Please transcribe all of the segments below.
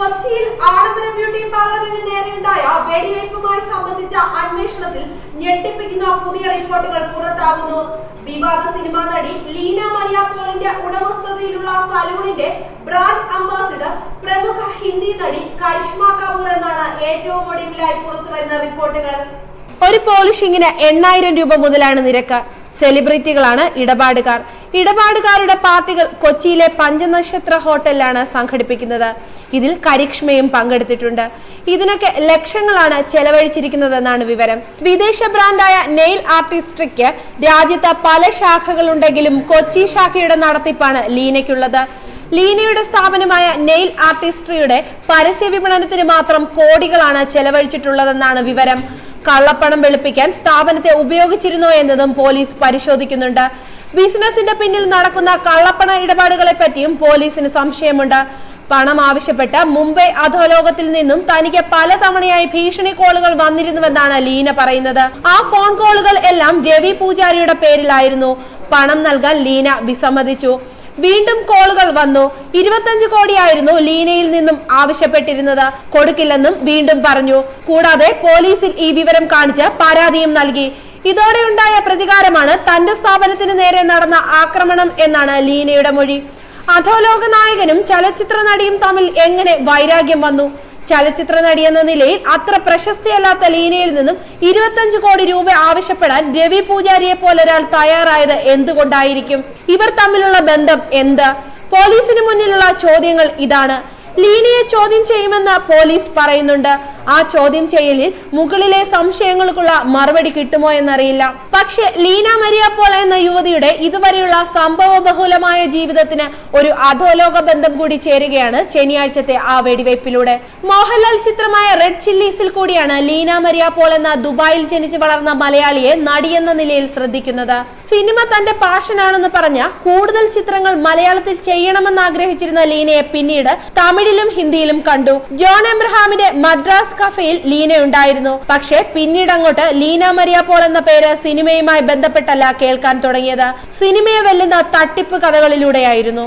കൊച്ചിയിൽ ആഡംബര ബ്യൂട്ടി പാർലറിന് നേരെയുണ്ടായ വെടിവയ്പുമായി സംബന്ധിച്ച അന്വേഷണത്തിൽ ഞെട്ടിപ്പിക്കുന്ന പുതിയ റിപ്പോർട്ടുകൾ പുറത്താകുന്നു. വിവാദ സിനിമാ നടി ലീന മരിയ പോളിന്റെ ഉടമസ്ഥതയിലുള്ള സലൂണിന്റെ ബ്രാൻഡ് അംബാസിഡർ പ്രമുഖ ഹിന്ദി നടി കരിഷ്മ കപൂർ എന്നാണ് ഏറ്റവും ഒടുവിലായി പുറത്തുവരുന്ന റിപ്പോർട്ടുകൾ. ഒരു പോളിഷിങ്ങിന് എണ്ണായിരം രൂപ മുതലാണ് നിരക്ക്. സെലിബ്രിറ്റികളാണ് ഇടപാടുകാർ. ഇടപാടുകാരുടെ പാർട്ടികൾ കൊച്ചിയിലെ പഞ്ചനക്ഷത്ര ഹോട്ടലിലാണ് സംഘടിപ്പിക്കുന്നത്. ഇതിൽ കരിക്ഷ്മയും പങ്കെടുത്തിട്ടുണ്ട്. ഇതിനൊക്കെ ലക്ഷങ്ങളാണ് ചെലവഴിച്ചിരിക്കുന്നതെന്നാണ് വിവരം. വിദേശ ബ്രാൻഡായ നെയിൽ ആർട്ടിസ്ട്രിക്ക് രാജ്യത്ത് പല ശാഖകളുണ്ടെങ്കിലും കൊച്ചി ശാഖയുടെ നടത്തിപ്പാണ് ലീനയ്ക്കുള്ളത്. ലീനയുടെ സ്ഥാപനമായ നെയിൽ ആർട്ടിസ്ട്രിയുടെ പരസ്യ വിപണനത്തിന് മാത്രം കോടികളാണ് ചെലവഴിച്ചിട്ടുള്ളതെന്നാണ് വിവരം. കള്ളപ്പണം വെളുപ്പിക്കാൻ സ്ഥാപനത്തെ ഉപയോഗിച്ചിരുന്നോ എന്നതും പോലീസ് പരിശോധിക്കുന്നുണ്ട്. ബിസിനസിന്റെ പിന്നിൽ നടക്കുന്ന കള്ളപ്പണ ഇടപാടുകളെ പറ്റിയും പോലീസിന് സംശയമുണ്ട്. പണം ആവശ്യപ്പെട്ട് മുംബൈ അധോലോകത്തിൽ നിന്നും തനിക്ക് പലതവണയായി ഭീഷണി കോളുകൾ വന്നിരുന്നുവെന്നാണ് ലീന പറയുന്നത്. ആ ഫോൺ കോളുകൾ എല്ലാം രവി പൂജാരിയുടെ പേരിലായിരുന്നു. പണം നൽകാൻ ലീന വിസമ്മതിച്ചു. വീണ്ടും കോളുകൾ വന്നു. ഇരുപത്തഞ്ച് കോടിയായിരുന്നു ലീനയിൽ നിന്നും ആവശ്യപ്പെട്ടിരുന്നത്. കൊടുക്കില്ലെന്നും വീണ്ടും പറഞ്ഞു. കൂടാതെ പോലീസിൽ ഈ വിവരം കാണിച്ച് പരാതിയും നൽകി. ഇതോടെയുണ്ടായ പ്രതികാരമാണ് തന്റെ സ്ഥാപനത്തിന് നേരെ നടന്ന ആക്രമണം എന്നാണ് ലീനയുടെ മൊഴി. അധോലോക നായകനും ചലച്ചിത്ര നടിയും തമ്മിൽ എങ്ങനെ വൈരാഗ്യം വന്നു? ചലച്ചിത്ര എന്ന നിലയിൽ അത്ര പ്രശസ്തിയല്ലാത്ത ലീനയിൽ നിന്നും ഇരുപത്തഞ്ച് കോടി രൂപ ആവശ്യപ്പെടാൻ രവി പൂജാരിയെ പോലെ ഒരാൾ തയ്യാറായത് എന്തുകൊണ്ടായിരിക്കും? ഇവർ തമ്മിലുള്ള ബന്ധം എന്ത്? പോലീസിന് മുന്നിലുള്ള ചോദ്യങ്ങൾ ഇതാണ്. ലീനയെ ചോദ്യം ചെയ്യുമെന്ന് പോലീസ് പറയുന്നുണ്ട്. ആ ചോദ്യം ചെയ്യലിൽ മുകളിലെ സംശയങ്ങൾക്കുള്ള മറുപടി കിട്ടുമോ എന്നറിയില്ല. പക്ഷെ ലീന മരിയ പോൾ എന്ന യുവതിയുടെ ഇതുവരെയുള്ള സംഭവ ബഹുലമായ ജീവിതത്തിന് ഒരു അധോലോക ബന്ധം കൂടി ചേരുകയാണ് ശനിയാഴ്ചത്തെ ആ വെടിവയ്പിലൂടെ. മോഹൻലാൽ ചിത്രമായ റെഡ് ചില്ലീസിൽ കൂടിയാണ് ലീന മരിയ പോൾ എന്ന ദുബായിൽ ജനിച്ചു വളർന്ന മലയാളിയെ നടിയെന്ന നിലയിൽ ശ്രദ്ധിക്കുന്നത്. സിനിമ തന്റെ പാഷനാണെന്ന് പറഞ്ഞ കൂടുതൽ ചിത്രങ്ങൾ മലയാളത്തിൽ ചെയ്യണമെന്ന് ആഗ്രഹിച്ചിരുന്ന ലീനയെ പിന്നീട് തമിഴിലും ഹിന്ദിയിലും കണ്ടു. ജോൺ എബ്രഹാമിന്റെ മദ്രാസ് കഫയിൽ ലീന ഉണ്ടായിരുന്നു. പക്ഷേ പിന്നീട് അങ്ങോട്ട് ലീന മരിയ പോൾ എന്ന പേര് സിനിമയുമായി ബന്ധപ്പെട്ടല്ല കേൾക്കാൻ തുടങ്ങിയത്. സിനിമയെ വെല്ലുന്ന തട്ടിപ്പ് കഥകളിലൂടെയായിരുന്നു.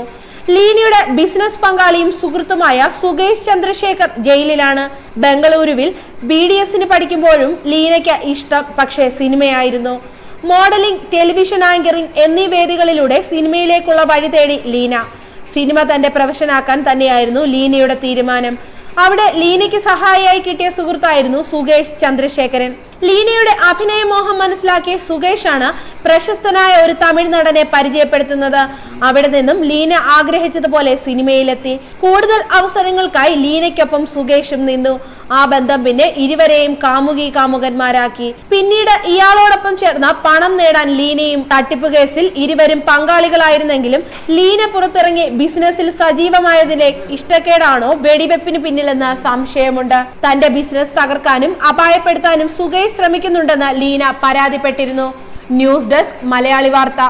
ലീനയുടെ ബിസിനസ് പങ്കാളിയും സുഹൃത്തുമായ സുകേഷ് ചന്ദ്രശേഖർ ജയിലിലാണ്. ബംഗളൂരുവിൽ ബി ഡി എസിന് പഠിക്കുമ്പോഴും ലീനയ്ക്ക് ഇഷ്ടം പക്ഷേ സിനിമയായിരുന്നു. മോഡലിംഗ് ടെലിവിഷൻ ആങ്കറിംഗ് എന്നീ വേദികളിലൂടെ സിനിമയിലേക്കുള്ള വഴി തേടി ലീന. സിനിമ തന്റെ പ്രൊഫഷനാക്കാൻ തന്നെയായിരുന്നു ലീനയുടെ തീരുമാനം. അവിടെ ലീനയ്ക്ക് സഹായിയായി കിട്ടിയ സുഹൃത്തായിരുന്നു സുകേഷ് ചന്ദ്രശേഖരൻ. ലീനയുടെ അഭിനയമോഹം മനസ്സിലാക്കിയ സുകേഷാണ് പ്രശസ്തനായ ഒരു തമിഴ് നടനെ പരിചയപ്പെടുത്തുന്നത്. അവിടെ നിന്നും ലീന ആഗ്രഹിച്ചതുപോലെ സിനിമയിലെത്തി. കൂടുതൽ അവസരങ്ങൾക്കായി ലീനയ്ക്കൊപ്പം സുകേഷും നിന്നു. ആ ബന്ധം പിന്നെ ഇരുവരെയും കാമുകി കാമുകന്മാരാക്കി. പിന്നീട് ഇയാളോടൊപ്പം ചേർന്ന പണം നേടാൻ ലീനയും തട്ടിപ്പ് കേസിൽ ഇരുവരും പങ്കാളികളായിരുന്നെങ്കിലും ലീന പുറത്തിറങ്ങി ബിസിനസ്സിൽ സജീവമായതിന്റെ ഇഷ്ടക്കേടാണോ വെടിവെപ്പിന് പിന്നിലെന്ന് സംശയമുണ്ട്. തന്റെ ബിസിനസ് തകർക്കാനും അപായപ്പെടുത്താനും സുകേഷ് ശ്രമിക്കുന്നുണ്ടെന്ന് ലീന പരാതിപ്പെട്ടിരുന്നു. ന്യൂസ് ഡെസ്ക് മലയാളി വാർത്ത.